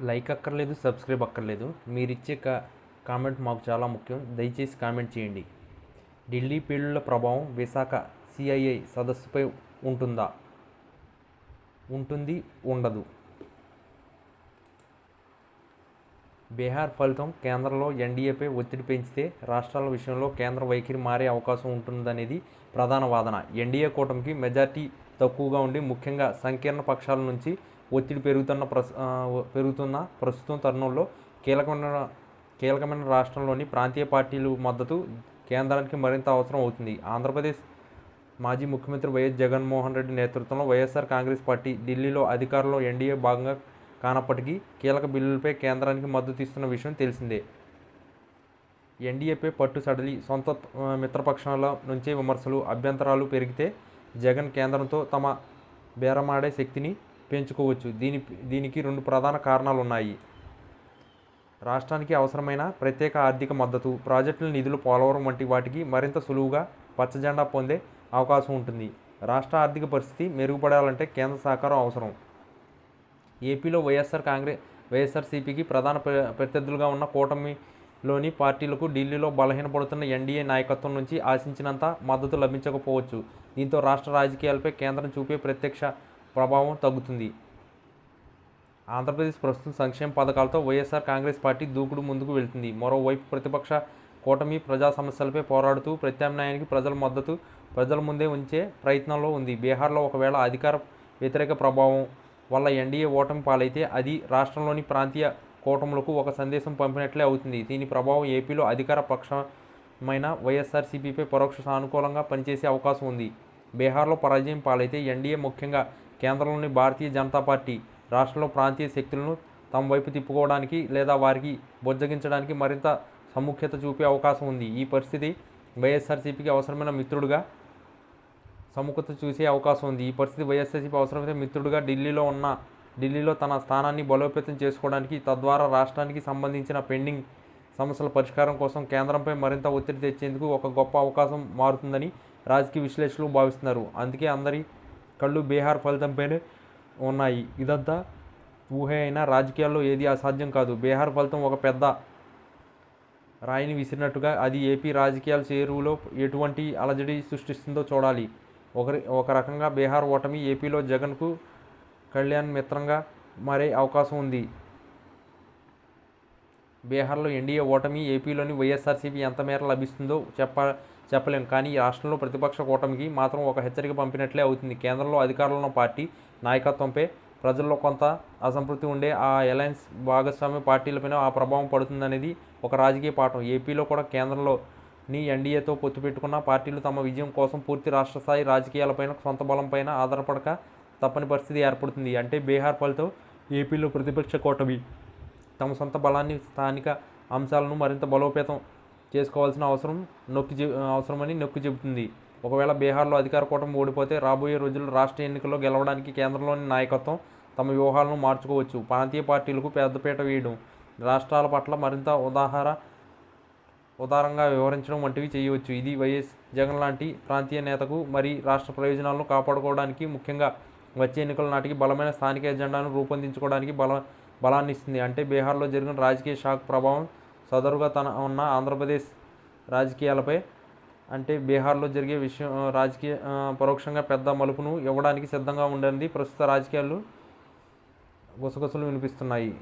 Like అక్కర్లేదు subscribe అక్కర్లేదు. మీరిచ్చే కా కామెంట్ మాకు చాలా ముఖ్యం. దయచేసి కామెంట్ చేయండి. ఢిల్లీ పేలుళ్ళ ప్రభావం విశాఖ సిఐఐ సదస్సుపై ఉంటుందా? ఉంటుంది ఉండదు. బీహార్ ఫలితం కేంద్రంలో ఎన్డీఏపై ఒత్తిడి పెంచితే రాష్ట్రాల విషయంలో కేంద్ర వైఖరి మారే అవకాశం ఉంటుందనేది ప్రధాన వాదన. ఎన్డీఏ కూటమికి మెజార్టీ తక్కువగా ఉండి ముఖ్యంగా సంకీర్ణ పక్షాల నుంచి ఒత్తిడి పెరుగుతున్న ప్రస్ పెరుగుతున్న ప్రస్తుతం తరుణంలో కీలకమైన కీలకమైన రాష్ట్రంలోని ప్రాంతీయ పార్టీలు మద్దతు కేంద్రానికి మరింత అవసరం అవుతుంది. ఆంధ్రప్రదేశ్ మాజీ ముఖ్యమంత్రి వైఎస్ జగన్మోహన్ రెడ్డి నేతృత్వంలో వైఎస్ఆర్ కాంగ్రెస్ పార్టీ ఢిల్లీలో అధికారంలో ఎన్డీఏ భాగంగా కానప్పటికీ కీలక బిల్లులపై కేంద్రానికి మద్దతు ఇస్తున్న విషయం తెలిసిందే. ఎన్డీఏపై పట్టు సడలి సొంత మిత్రపక్షాల నుంచే విమర్శలు అభ్యంతరాలు పెరిగితే జగన్ కేంద్రంతో తమ బేరమాడే శక్తిని పెంచుకోవచ్చు. దీని దీనికి రెండు ప్రధాన కారణాలు ఉన్నాయి రాష్ట్రానికి అవసరమైన ప్రత్యేక ఆర్థిక మద్దతు ప్రాజెక్టుల నిధులు పోలవరం వంటి వాటికి మరింత సులువుగా పచ్చజెండా పొందే అవకాశం ఉంటుంది. రాష్ట్ర ఆర్థిక పరిస్థితి మెరుగుపడాలంటే కేంద్ర సహకారం అవసరం. ఏపీలో వైఎస్ఆర్ కాంగ్రెస్ వైఎస్ఆర్సీపీకి ప్రధాన ప్రత్యర్థులుగా ఉన్న కూటమిలోని పార్టీలకు ఢిల్లీలో బలహీనపడుతున్న ఎన్డీఏ నాయకత్వం నుంచి ఆశించినంత మద్దతు లభించకపోవచ్చు. దీంతో రాష్ట్ర రాజకీయాలపై కేంద్రం చూపే ప్రత్యక్ష ప్రభావం తగ్గుతుంది. ఆంధ్రప్రదేశ్ ప్రస్తుతం సంక్షేమ పథకాలతో వైఎస్ఆర్ కాంగ్రెస్ పార్టీ దూకుడు ముందుకు వెళ్తుంది. మరోవైపు ప్రతిపక్ష కూటమి ప్రజా సమస్యలపై పోరాడుతూ ప్రత్యామ్నాయానికి ప్రజల మద్దతు ప్రజల ముందే ఉంచే ప్రయత్నంలో ఉంది. బీహార్లో ఒకవేళ అధికార వ్యతిరేక ప్రభావం వల్ల ఎన్డీఏ ఓటమి పాలైతే అది రాష్ట్రంలోని ప్రాంతీయ కూటములకు ఒక సందేశం పంపినట్లే అవుతుంది. దీని ప్రభావం ఏపీలో అధికార పక్షమైన వైఎస్ఆర్సీపీపై పరోక్ష సానుకూలంగా పనిచేసే అవకాశం ఉంది. బీహార్లో పరాజయం పాలైతే ఎన్డీఏ ముఖ్యంగా కేంద్రంలోని భారతీయ జనతా పార్టీ రాష్ట్రంలో ప్రాంతీయ శక్తులను తమ వైపు తిప్పుకోవడానికి లేదా వారికి బుజ్జగించడానికి మరింత సముఖ్యత చూపే అవకాశం ఉంది. ఈ పరిస్థితి వైఎస్ఆర్సీపీకి అవసరమైన మిత్రుడుగా సముఖత చూసే అవకాశం ఉంది. ఈ పరిస్థితి వైఎస్ఆర్సీపీ అవసరమైతే మిత్రుడుగా ఢిల్లీలో ఉన్న ఢిల్లీలో తన స్థానాన్ని బలోపేతం చేసుకోవడానికి తద్వారా రాష్ట్రానికి సంబంధించిన పెండింగ్ సమస్యల పరిష్కారం కోసం కేంద్రంపై మరింత ఒత్తిడి తెచ్చేందుకు ఒక గొప్ప అవకాశం మారుతుందని రాజకీయ విశ్లేషకులు భావిస్తున్నారు. అందుకే అందరి కళ్ళు బీహార్ ఫలితంపైనే ఉన్నాయి. ఇదంతా ఊహే అయినా రాజకీయాల్లో ఏది అసాధ్యం కాదు. బీహార్ ఫలితం ఒక పెద్ద రాయిని విసిరినట్టుగా అది ఏపీ రాజకీయాల చేరువులో ఎటువంటి అలజడి సృష్టిస్తుందో చూడాలి. ఒకరి ఒక రకంగా బీహార్ ఓటమి ఏపీలో జగన్కు కళ్యాణ్ మిత్రంగా మారే అవకాశం ఉంది. బీహార్లో ఎన్డీఏ ఓటమి ఏపీలోని వైఎస్ఆర్సీపీ ఎంత మేర లభిస్తుందో చెప్ప చెప్పలేం. కానీ రాష్ట్రంలో ప్రతిపక్ష కూటమికి మాత్రం ఒక హెచ్చరిక పంపినట్లే అవుతుంది. కేంద్రంలో అధికారంలో ఉన్న పార్టీ నాయకత్వంపై ప్రజల్లో కొంత అసంతృప్తి ఉండే ఆ అలయన్స్ భాగస్వామ్య పార్టీలపైన ఆ ప్రభావం పడుతుందనేది ఒక రాజకీయ పాఠం. ఏపీలో కూడా కేంద్రంలో నీ ఎన్డీఏతో పొత్తు పెట్టుకున్న పార్టీలు తమ విజయం కోసం పూర్తి రాష్ట్ర స్థాయి రాజకీయాలపైన సొంత బలంపైన ఆధారపడక తప్పని పరిస్థితి ఏర్పడుతుంది. అంటే బీహార్ ఫలితం ఏపీలో ప్రతిపక్ష కూటమి తమ సొంత బలాన్ని స్థానిక అంశాలను మరింత బలోపేతం చేసుకోవాల్సిన అవసరం నొక్కి అవసరమని నొక్కి చెబుతుంది. ఒకవేళ బీహార్లో అధికార కూటమి ఓడిపోతే రాబోయే రోజుల్లో రాష్ట్ర ఎన్నికల్లో గెలవడానికి కేంద్రంలోని నాయకత్వం తమ వ్యూహాలను మార్చుకోవచ్చు. ప్రాంతీయ పార్టీలకు పెద్దపీట వేయడం రాష్ట్రాల పట్ల మరింత ఉదాహర ఉదారంగా వివరించడం వంటివి చేయవచ్చు. ఇది వైఎస్ జగన్ లాంటి ప్రాంతీయ నేతకు మరి రాష్ట్ర ప్రయోజనాలను కాపాడుకోవడానికి ముఖ్యంగా వచ్చే ఎన్నికల నాటికి బలమైన స్థానిక ఎజెండాను రూపొందించుకోవడానికి బల బలాన్ని ఇస్తుంది అంటే బీహార్లో జరిగిన రాజకీయ షాక్ ప్రభావం సదరుగా తన ఉన్న ఆంధ్రప్రదేశ్ రాజకీయాలపై అంటే బీహార్లో జరిగే విషయం రాజకీయ పరోక్షంగా పెద్ద మలుపును ఇవ్వడానికి సిద్ధంగా ఉండేది ప్రస్తుత రాజకీయాలు గుసగుసలు వినిపిస్తున్నాయి.